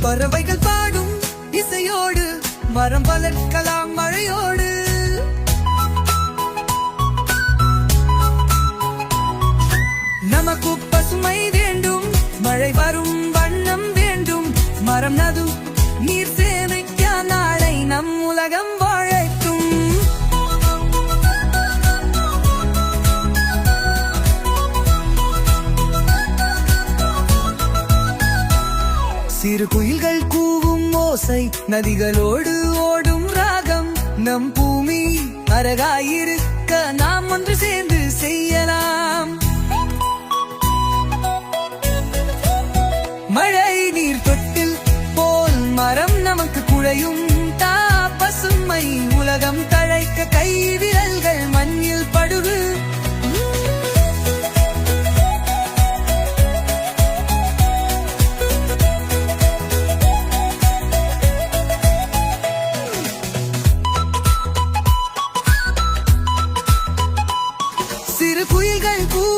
பறவைகள் பாடும் இசையோடு மரம் வளர்க்கலாம் மழையோடு. நமக்கு பசுமை வேண்டும் மழை வரும் வண்ணம் வேண்டும். மரம் நது நீர் சேமிக்க நாளை. சிறு குயில்கள் கூவும் ஓசை நதிகளோடு ஓடும் ராகம். நம் பூமி அழகாயிருக்க நாம் ஒன்று சேர்ந்து செய்யலாம். மழை நீர் தொட்டில் போல் மரம் நமக்கு குழையும் தா பசுமை உலகம் தழை. சிறு குயில்கள் கூ